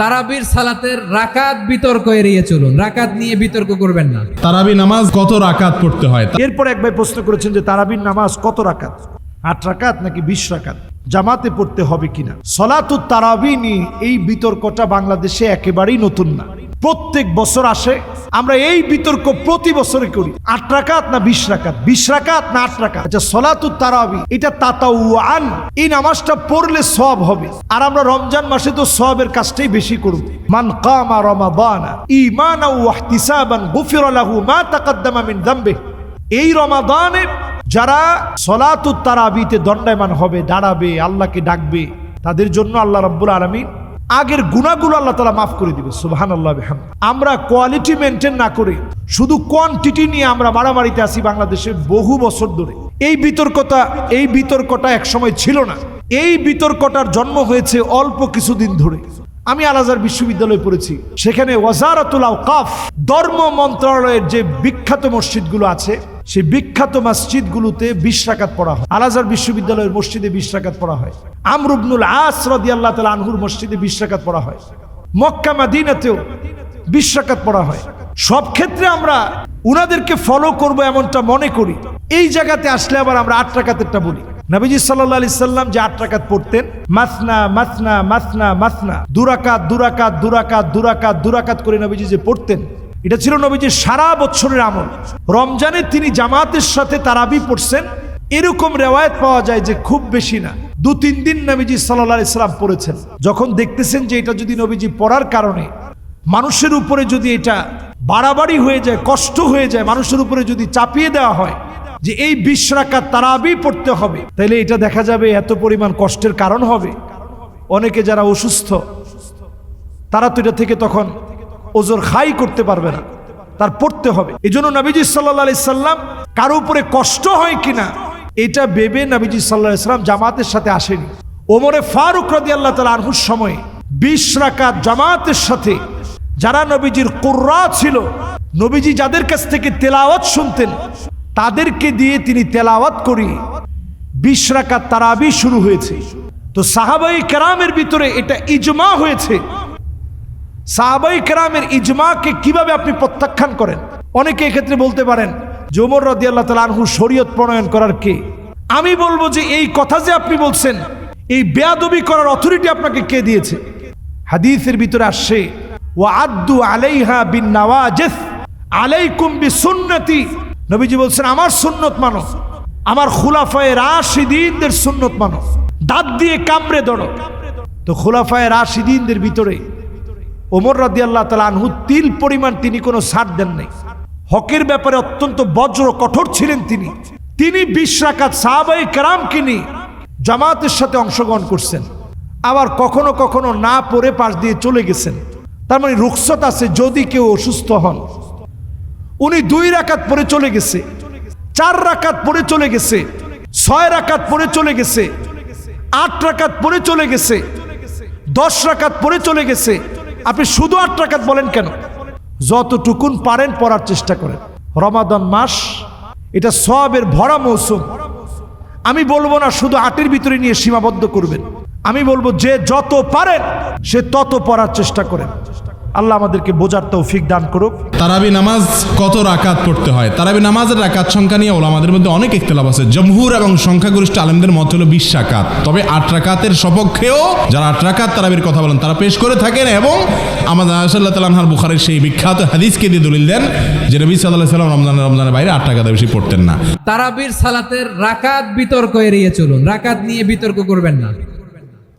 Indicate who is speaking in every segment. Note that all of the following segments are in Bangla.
Speaker 1: তারাবির সালাতের রাকাত বিতর্ক এড়িয়ে চলুন। রাকাত নিয়ে বিতর্ক করবেন না।
Speaker 2: তারাবি নামাজ কত রাকাত পড়তে হয়?
Speaker 3: এরপর এক ভাই প্রশ্ন করেছেন যে তারাবির নামাজ কত রাকাত? আট রাকাত নাকি বিশ রাকাত? জামাতে পড়তে হবে কিনা? সলাতু তারাবি নিয়ে এই বিতর্কটা বাংলাদেশে একেবারেই নতুন না। প্রত্যেক বছর আসে। আমরা এই বিতর্ক প্রতি বছরে করি। আট রাকাত না বিশ রাকাত? বিশ রাকাত না আট রাকাত? আচ্ছা সলাতু তারাবি, এটা তাতাউআন এই নামাজটা পড়লে সব হবে। আর আমরা রমজান মাসে তো সবের কাজটাই বেশি করব। মান কামা রমাদানা ঈমানাও ওয়া ইহতিসাবান গুফিরা লাহু মা তাকাদ্দামা মিন যামবিহি এই রমাদানে যারা সলাতু তারাবিতে দণ্ডায়মান হবে, দাঁড়াবে, আল্লাহকে ডাকবে, তাদের জন্য আল্লাহ রাব্বুল আলামিন আগের গুণাগুলো আল্লাহ তালা মাফ করে দিবে সুবাহান আল্লাহ। আমরা কোয়ালিটি মেনটেন না করে শুধু কোয়ান্টিটি নিয়ে আমরা মারামারিতে আসি বাংলাদেশে বহু বছর ধরে। এই বিতর্কতা, এই বিতর্কটা একসময় ছিল না। এই বিতর্কটার জন্ম হয়েছে অল্প কিছুদিন ধরে। আমি আলাজার বিশ্ববিদ্যালয়ে পড়েছি। সেখানে ওয়াজারাতুল আওকাফ, ধর্ম মন্ত্রণালয়ের যে বিখ্যাত মসজিদগুলো আছে সেই বিখ্যাত মসজিদগুলোতে বিশ রাকাত পড়া হয়। আলাজার বিশ্ববিদ্যালয়ের মসজিদে বিশ রাকাত পড়া হয়। আমরুবনুল আস রাদিয়াল্লাহু তাআলা আনহুর মসজিদে বিশ রাকাত পড়া হয়। মক্কা মাদিনাতেও বিশ রাকাত পড়া হয়। সব ক্ষেত্রে আমরা উনাদেরকে ফলো করব এমনটা মনে করি। এই জায়গাতে আসলে আবার আমরা আট রাকাতেরটা বলি। নবীজি সাল্লাহ আলি সাল্লাম যে আট রাকাত পড়তেন, মাসনা মাসনা মাসনা মাসনা দুরাকাত দুরাকাত দুরাকাত দুরাকাত দুরাকাত করে নবীজি যে পড়তেন এটা ছিল নবীজির সারা বছরের আমল। রমজানে তিনি জামাতের সাথে তারাবি পড়ছেন। এরকম রেওয়ায়ত পাওয়া যায় যে খুব বেশি না। দু, তিন দিন নবীজি সাল্লাহ ইসলাম পড়েছেন। যখন দেখতেছেন যে এটা যদি নবীজি পড়ার কারণে মানুষের উপরে যদি এটা বাড়াবাড়ি হয়ে যায়, কষ্ট হয়ে যায়, মানুষের উপরে যদি চাপিয়ে দেওয়া হয়, যে এই বিশ রাকাত তারাবি পড়তে হবে, তাহলে এটা দেখা যাবে এত পরিমাণ কষ্টের কারণ হবে। অনেকে যারা অসুস্থ, তারা তো এটা থেকে তখন ওজোর খাই করতে পারবে না। তার পড়তে হবে। এই জন্য নবীজি সাল্লাহ আলি সাল্লাম কারও উপরে কষ্ট হয় কিনা, এটা ভেবে নবীজি সাল্লাহ ইসলাম জামাতের সাথে আসেনি। ওমরে ফারুক রাদি আল্লাহ তালা আনহুর সময় বিশ রাকাত জামাতের সাথে যারা নবীজির কুর্রা ছিল, নবীজি যাদের কাছ থেকে তেলাওয়াত শুনতেন, তাদেরকে দিয়ে তিনি তেলাওয়াত করি। বিশ রাকাত তারাবি শুরু হয়েছে। তো সাহাবাই কেরামের ভিতরে এটা ইজমা হয়েছে। সাহাবাই কেরামের ইজমাকে কীভাবে আপনি প্রত্যাখ্যান করেন? অনেকে এক্ষেত্রে বলতে পারেন, যে ওমর রদি আল্লাহ আনহু শরীয়ত প্রণয়ন করার কে? আমি বলব যে এই কথা যে আপনি বলছেন, এই বেয়াদবি করার অথরিটি আপনাকে কে দিয়েছে? হাদিসের ভিতরে আসছে ও আদু আলাইহা বিন নওয়াজেস, আলাইকুম বি সুন্নতি নবীজি বলছেন, আমার সুন্নত মানো, আমার খুলাফায়ে রাশিদিনদের সুন্নত মানো। দাঁত দিয়ে কামড়ে ধরো। তো খুলাফায়ে রাশিদিনদের ভিতরে ওমর রাদি আল্লাহ তালা আনহু তিল পরিমাণ তিনি কোনো সার দেন নাই। হকের ব্যাপারে অত্যন্ত বজ্র কঠোর ছিলেন তিনি। তিনি বিশ রাকাত সাহাবাই কেরামকে নিয়ে জামাতের সাথে অংশগ্রহণ করছেন। আবার কখনো কখনো না পড়ে পাশ দিয়ে চলে গেছেন। তার মানে রুখসত আছে যদি কেউ অসুস্থ হন। উনি দুই রাকাত পরে চলে গেছে, চার রাকাত পরে চলে গেছে, ছয় রাকাত পরে চলে গেছে, আট রাকাত পরে চলে গেছে, দশ রাকাত পরে চলে গেছে আপনি শুধু আট রাকাত বলেন কেন? যতটুকুন পারেন পড়ার চেষ্টা করেন। রমাদান মাস, এটা সবের ভরা মৌসুম। আমি বলব না শুধু আটের ভিতরে নিয়ে সীমাবদ্ধ করবেন। আমি বলব যে যত পারেন, সে তত পড়ার চেষ্টা করেন। আল্লাহ আমাদেরকে বোঝার তৌফিক দান করুক।
Speaker 2: তারাবি নামাজ কত রাকাত পড়তে হয়? তারাবি নামাজের রাকাত সংখ্যা নিয়ে ওলামাদের মধ্যে অনেক ইখতলাফ আছে। জমহুর এবং সংখ্যাগরিষ্ঠ আলেমদের মত হলো বিশ রাকাত। তবে আট রাকাতের সপক্ষেও যারা আট রাকাত তারাবির কথা বলেন তারা পেশ করে থাকেন এবং আমাদের আসাল্লাহ তালাহার বুখারের সেই বিখ্যাত হাদিসকে দিয়ে দলিল দেন যে নবী সাল্লাহ সাল্লাম রমজানের রমজানের বাইরে আট টাকাতে বেশি পড়তেন না।
Speaker 1: তারাবির সালাতের রাকাত বিতর্ক এড়িয়ে চলুন। রাকাত নিয়ে বিতর্ক করবেন না।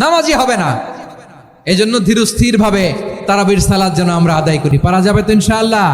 Speaker 1: নামাজই হবে না। এজন্য ধীরস্থির ভাবে তারাবির সালাদ যেন আমরা আদায় করি। পারা যাবে তো ইনশাআল্লাহ।